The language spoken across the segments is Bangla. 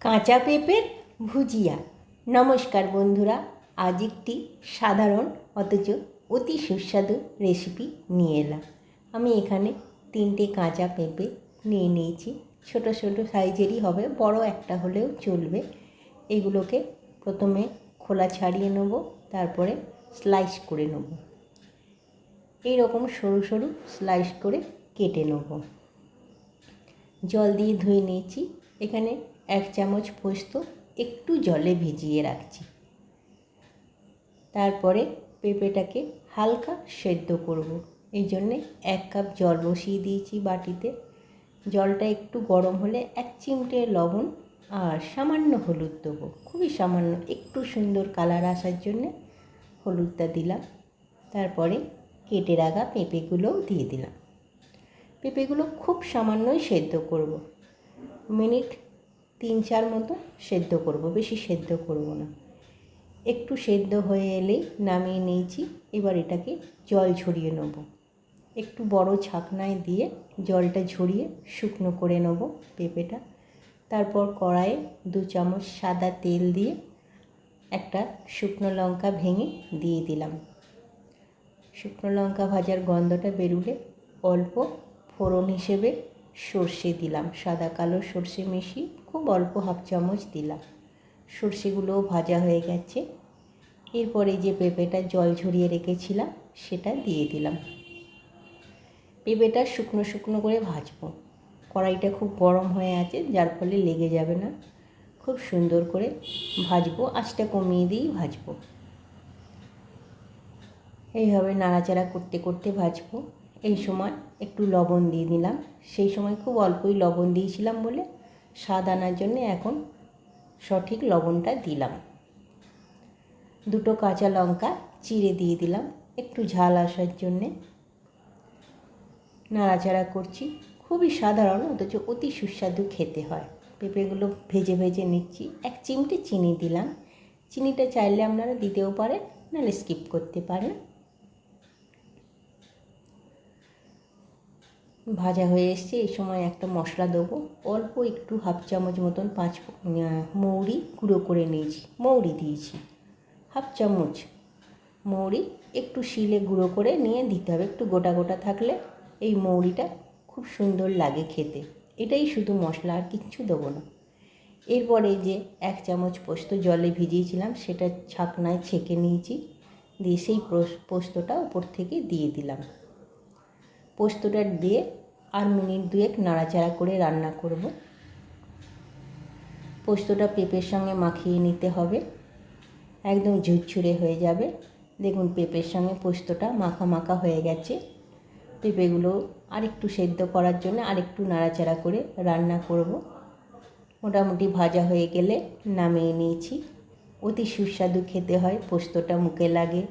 কাঁচা পেঁপের ভুজিয়া। নমস্কার বন্ধুরা, আজ একটি সাধারণ অথচ অতি সুস্বাদু রেসিপি নিয়ে এলাম। আমি এখানে তিনটে কাঁচা পেঁপে নিয়ে নিয়েছি। ছোট ছোট সাইজেরই হবে, বড় একটা হলেও চলবে। এগুলোকে প্রথমে খোলা ছাড়িয়ে নেব, তারপরে স্লাইস করে নেব। এইরকম সরু সরু স্লাইস করে কেটে নেব। জল দিয়ে ধুয়ে নিয়েছি। এখানে এক চামচ পোস্ত একটু জলে ভিজিয়ে রাখছি। তারপরে পেঁপেটাকে হালকা সেদ্ধ করব। এই জন্যে এক কাপ জল বসিয়ে দিয়েছি বাটিতে। জলটা একটু গরম হলে এক চিমটে লবণ আর সামান্য হলুদ দেবো। খুবই সামান্য, একটু সুন্দর কালার আসার জন্যে হলুদটা দিলাম। তারপরে কেটে রাখা পেঁপেগুলোও দিয়ে দিলাম। পেঁপেগুলো খুব সামান্যই সেদ্ধ করব। মিনিট তিন চার মতো সেদ্ধ করব, বেশি সেদ্ধ করব না। একটু সেদ্ধ হয়ে এলেই নামিয়ে নিয়েছি, এবার এটাকে জল ঝরিয়ে নেব। একটু বড় ছাকনায় দিয়ে জলটা ঝরিয়ে শুকনো করে নেব পেঁপেটা। তারপর কড়াইয়ে দু চামচ সাদা তেল দিয়ে একটা শুকনো লঙ্কা ভেঙে দিয়ে দিলাম। শুকনো লঙ্কা ভাজার গন্ধটা বেরুলে অল্প ফোড়ন হিসেবে সর্ষে দিলাম, সাদা কালো সর্ষে মিশিয়ে খুব অল্প হাফ চামচ দিলাম। সর্ষেগুলোও ভাজা হয়ে গেছে। এরপরে যে পেঁপেটা জল ঝরিয়ে রেখেছিলাম, সেটা দিয়ে দিলাম। পেঁপেটা শুকনো শুকনো করে ভাজবো। কড়াইটা খুব গরম হয়ে আছে, যার ফলে লেগে যাবে না। খুব সুন্দর করে ভাজবো, আঁচটা কমিয়ে দিয়েই ভাজবো। এইভাবে নাড়াচাড়া করতে করতে ভাজবো। এই সময় একটু লবণ দিয়ে দিলাম। সেই সময় খুব অল্পই লবণ দিয়েছিলাম বলে স্বাদ আনার জন্যে এখন সঠিক লবণটা দিলাম। দুটো কাঁচা লঙ্কা চিড়ে দিয়ে দিলাম। একটু ঝাল আসার জন্যে নাড়াচাড়া করছি। খুবই সাধারণ, অথচ অতি সুস্বাদু খেতে হয়। পেঁপেগুলো ভেজে ভেজে নিচ্ছি। এক চিমটে চিনি দিলাম। চিনিটা চাইলে আপনারা দিতেও পারেন, নাহলে স্কিপ করতে পারেন। ভাজা হয়ে এসছে। এই সময় একটা মশলা দেবো। অল্প একটু হাফ চামচ মতন পাঁচ মৌরি গুঁড়ো করে নিয়েছি। মৌরি দিয়েছি। হাফ চামচ মৌরি একটু শিলে গুঁড়ো করে নিয়ে দিতে হবে। একটু গোটা গোটা থাকলে এই মৌরিটা খুব সুন্দর লাগে খেতে। এটাই শুধু মশলা, আর কিচ্ছু দেবো না। এরপরে যে এক চামচ পোস্ত জলে ভিজিয়েছিলাম, সেটা ছাকনায় ছেঁকে নিয়েছি। দিয়ে সেই পোস্তটা উপর থেকে দিয়ে দিলাম। পোস্তটা দিয়ে আর মিনিট দুয়েক নাড়াচাড়া করে রান্না করব। পোস্তটা পেঁপের সঙ্গে মাখিয়ে নিতে হবে। একদম ঝুরঝুরে হয়ে যাবে। দেখুন, পেঁপের সঙ্গে পোস্তটা মাখা মাখা হয়ে গেছে। পেঁপেগুলো আরেকটু সেদ্ধ করার জন্য আরেকটু নাড়াচাড়া করে রান্না করব। মোটামুটি ভাজা হয়ে গেলে নামিয়ে নিয়েছি। অতি সুস্বাদু খেতে হয়, পোস্তটা মুখে লাগে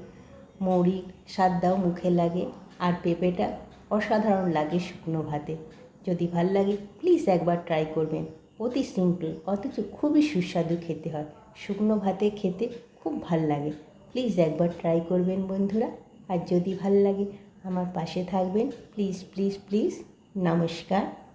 মৌরি স্বাদটাও মুখে লাগে। আর পেঁপেটা অসাধারণ লাগে শুকনো ভাতে। যদি ভালো লাগে প্লিজ একবার ট্রাই করবেন। অতি সিম্পল অথচ খুবই সুস্বাদু খেতে হয়। শুকনো ভাতে খেতে খুব ভালো লাগে। প্লিজ একবার ট্রাই করবেন বন্ধুরা। আর যদি ভালো লাগে, আমার পাশে থাকবেন। প্লিজ প্লিজ প্লিজ নমস্কার।